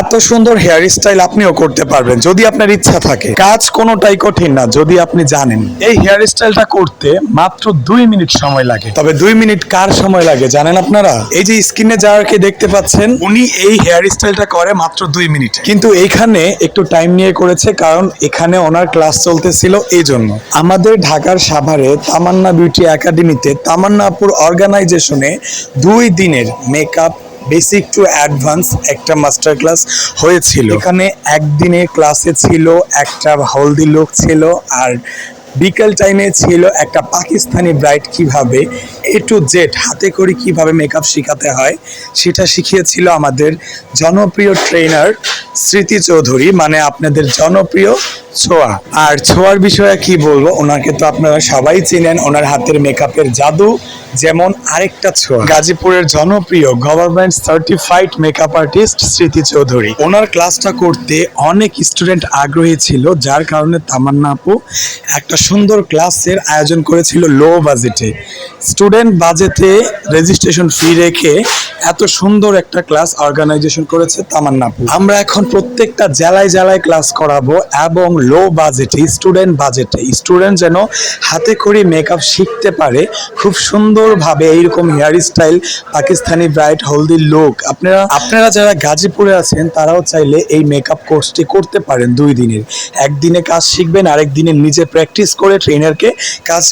এত সুন্দর hair style আপনিও করতে পারবেন, যদি আপনার ইচ্ছা থাকে। কাজ কোনোটাই কঠিন না, যদি আপনি জানেন। এই হেয়ার স্টাইলটা করতে মাত্র দুই মিনিট সময় লাগে। তবে দুই মিনিট কার সময় লাগে, জানেন আপনারা? এই যে স্ক্রিনে যাওয়ারকে দেখতে পাচ্ছেন, উনি এই হেয়ার স্টাইলটা করে মাত্র দুই মিনিট। কিন্তু এইখানে একটু টাইম নিয়ে করেছে, কারণ এখানে ওনার ক্লাস চলতেছিল এই জন্য। আমাদের ঢাকার সাভারে তামান্না বিউটি একাডেমিতে তামান্নাপুর অর্গানাইজেশনে দুই দিনের মেকআপ বেসিক টু অ্যাডভান্স একটা মাস্টার ক্লাস হয়েছিল। এখানে একদিনে ক্লাসে ছিল, একটা হলদি লোক ছিল, আর বিকেল টাইমে ছিল একটা পাকিস্তানি ব্রাইড কীভাবে এ টু জেড হাতে করে কীভাবে মেকআপ শেখাতে হয়, সেটা শিখিয়েছিল আমাদের জনপ্রিয় ট্রেনার স্মৃতি চৌধুরী। মানে আপনাদের জনপ্রিয় ছোঁয়া। আর ছোঁয়ার বিষয়ে কি বলব? ওনাকে তো আপনারা সবাই চিনেন, ওনার হাতের মেকআপের জাদু, যেমন আরেকটা ছোঁয়া। গাজীপুরের জনপ্রিয় গভর্নমেন্ট সার্টিফাইড মেকআপ আর্টিস্ট স্মৃতি চৌধুরী। ওনার ক্লাসটা করতে অনেক স্টুডেন্ট আগ্রহী ছিল, যার কারণে তামান্না আপু একটা সুন্দর ক্লাসের আয়োজন করেছিল লো বাজেটে স্টুডেন্ট বাজেটে রেজিস্ট্রেশন ফি রেখে এত সুন্দর একটা ক্লাস অর্গানাইজেশন করেছে তামান্না আপু। আমরা এখন প্রত্যেকটা জেলায় জেলায় ক্লাস করাবো এবং লো বাজেটে স্টুডেন্ট বাজেটে স্টুডেন্ট যেন হাতে করে মেকআপ শিখতে পারে, খুব সুন্দরভাবে এইরকম hair style Pakistani bright haldi look আপনারা আপনারা যারা গাজীপুরে আছেন, তারাও চাইলে এই মেকআপ কোর্সটি করতে পারেন দুই দিনের। একদিনে কাজ শিখবেন আরেক দিনে নিজে প্র্যাকটিস করে ট্রেনারকে কাজ